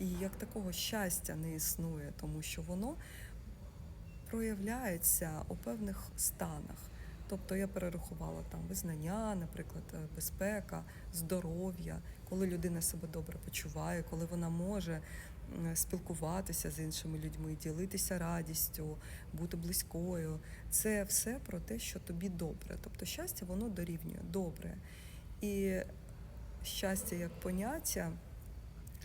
І як такого щастя не існує, тому що воно проявляється у певних станах. Тобто я перерахувала там визнання, наприклад, е, безпека, здоров'я, коли людина себе добре почуває, коли вона може спілкуватися з іншими людьми, ділитися радістю, бути близькою. Це все про те, що тобі добре. Тобто щастя воно дорівнює добре. І щастя як поняття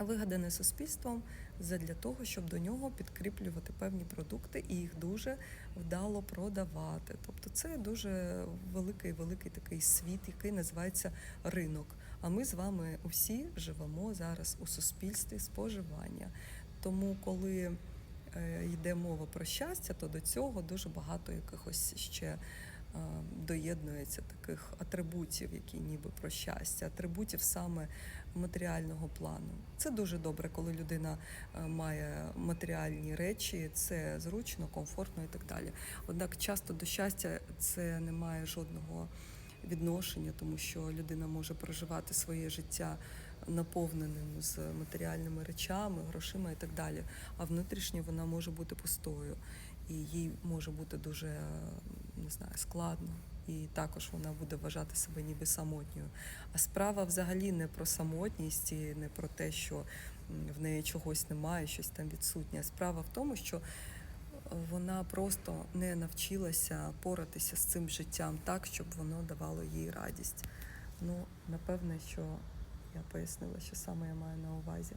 вигадане суспільством задля того, щоб до нього підкріплювати певні продукти і їх дуже вдало продавати. Тобто це дуже великий великий такий світ, який називається ринок. А ми з вами усі живемо зараз у суспільстві споживання. Тому, коли е, йде мова про щастя, то до цього дуже багато якихось ще е, доєднується таких атрибутів, які ніби про щастя, атрибутів саме матеріального плану. Це дуже добре, коли людина е, має матеріальні речі, це зручно, комфортно і так далі. Однак часто до щастя це не має жодного відношення, тому що людина може проживати своє життя наповненим з матеріальними речами, грошима і так далі. А внутрішньо вона може бути пустою, і їй може бути дуже не знаю, складно. І також вона буде вважати себе ніби самотньою. А справа взагалі не про самотність і не про те, що в неї чогось немає, щось там відсутнє. Справа в тому, що вона просто не навчилася поратися з цим життям так, щоб воно давало їй радість. Ну, напевне, що я пояснила, що саме я маю на увазі.